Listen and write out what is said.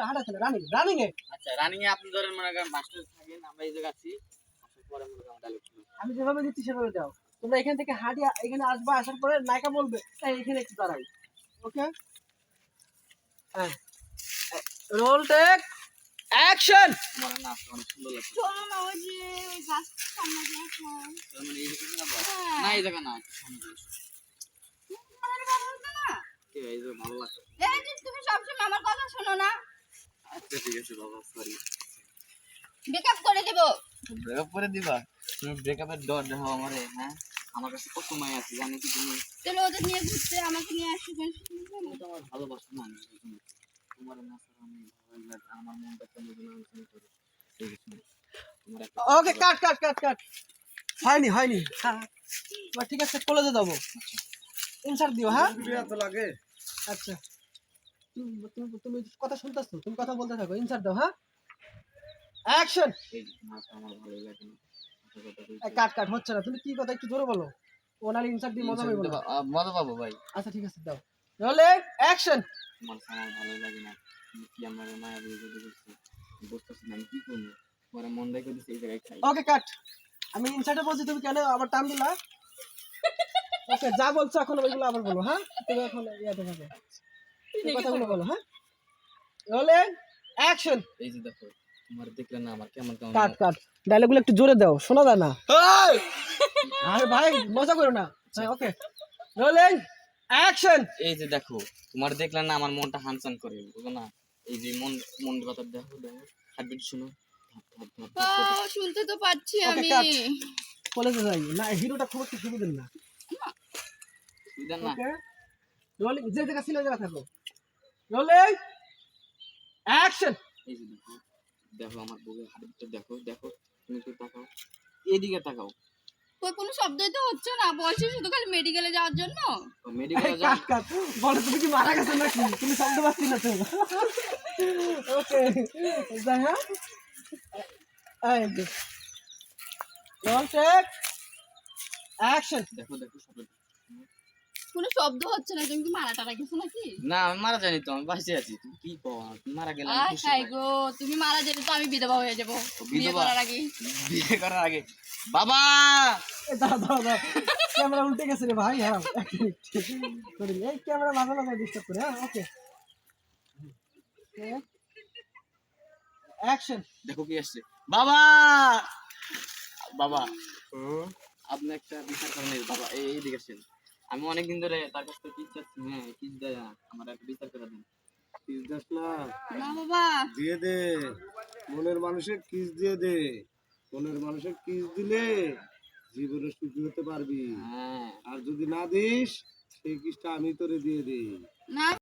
হাঁটা চলে running running এ। আচ্ছা রানিং এ আপনি ধরেন মনে করেন মাস্টার থাকেন আমরা এই জায়গা আছি পরে মনে করেন ডায়লগ আমি যেভাবে দিচ্ছি সেভাবে দাও তোমরা এখান থেকে হাঁটি এখানে আসবা আসার পরে নায়িকা বলবে এই এখানে একটু দাঁড়াই ওকে হ্যাঁ। রোল টেক অ্যাকশন না মানে এই জায়গা না হ্যাঁ। না ভালো লাগছে। তুমি সবসময় আমার কথা শোনো না। ঠিক আছে বাবা সরি বেকআপ করে দেবো। ব্রেকআপ করে দিবা? তুমি ব্রেকআপের ডর আমারে হ্যাঁ? আমার কাছে কত মায় আছে জানি কি তুমি? চলো ওদের নিয়ে ঘুরতে আমাকে নিয়ে আসবে তুমি তো আমার ভালোবাসো না আমি তোমার না আমি আমার মনটা কেমন যেন করে ওকে কাট কাট কাট কাট হয়নি হয়নি। হ্যাঁ। ঠিক আছে কলেজে যাব। ইনসার্ট দিও হ্যাঁ? লাগে। আচ্ছা। তুমি তুমি- কথা শুনতেছো তুমি কথা বলতে থাকো ইনসার্ট দাও হ্যাঁ? অ্যাকশন কাট কাট হচ্ছে না। তুমি কি কথা একটু জোরে বলো? ওনার ইনসার্ট দিয়ে মজা মজা পাবো ভাই। আচ্ছা ঠিক আছে দাও। অ্যাকশন তোমার আমার ভালো লাগে না। কি আমার মায়া দিয়ে যদি বুঝতেছি না কি করব? পরে মন রেখে দিচ্ছে এই জায়গায় খাই। ওকে কাট। আমি ইনসার্টে বলছি তুমি কেন আবার টান দিলা? ওকে যা বলছো এখন ওইগুলো আবার বলো হ্যাঁ? তুমি এখন থাকো। তুমি কথাগুলো বলো হ্যাঁ? রোলে অ্যাকশন এই যে দেখো তোমার দেখলে না আমার কেমন কেমন কাট কাট। ডায়লগুলো একটু জোরে দাও শোনা যায় না। আরে ভাই মজা করো না। হ্যাঁ ওকে রোলিং অ্যাকশন এই যে দেখো তোমার দেখলে না আমার মনটা হানচান করে বুঝো না? এই যে মন মন কথা দেখো দেখো হার্টবিট শুনো। শুনতে তো পাচ্ছি আমি। কলেজে যাই না হিরোটা খুব একটা সুবিধের না। বুঝলেন না। ওকে রোলিং যে জায়গা ছিল জায়গা থাকো। রোলিং অ্যাকশন এই দেখো দেখো আমার বউয়ের হার্টবিটটা দেখো দেখো তুমি একটু তাকাও। এইদিকে তাকাও। কই কোনো শব্দই তো হচ্ছে না বলছি শুধু খালি মেডিকেলে যাওয়ার জন্য। মেডিকেলে যাও বলো তুমি কি মারা গেছো নাকি? তুমি শব্দ পাচ্ছি না তো। ওকে যাই হ্যাঁ এই যে। রোল টেক অ্যাকশন দেখো দেখো সব কোনো শব্দ হচ্ছে না তুমি কি মারা টারা গেছো নাকি? না আমি মারা জানি তো আমি বাঁচে আছি। তুমি কি কও? তুমি মারা গেলে আমি আয় হাই গো তুমি মারা যেতে তো আমি বিধবা হয়ে যাব। বিয়ে করার আগে। বিয়ে করার আগে। বাবা! দাঁড়া দাঁড়া দাঁড়া ক্যামেরা উল্টে গেছে রে ভাই হ্যাঁ এক এই ক্যামেরা মাঝে মাঝে ডিস্টার্ব করে হ্যাঁ ওকে অ্যাকশন দেখো কি আসছে। বাবা! বাবা আপনি একটা বিচার করেন বাবা এই দিকে আসেন। আমি অনেকদিন ধরে তার কাছ থেকে কিস চাচ্ছি হ্যাঁ কিস দেয় না আমার একটা বিচার করে দেন। কিস দাস না। না বাবা। দিয়ে দে। মনের মানুষের কিস দিয়ে দে। মনের মানুষের কিস দিলে জীবনে সুখী হতে পারবি। হ্যাঁ। আর যদি না দিস সেই কিসটা আমি তোরে দিয়ে দিই। না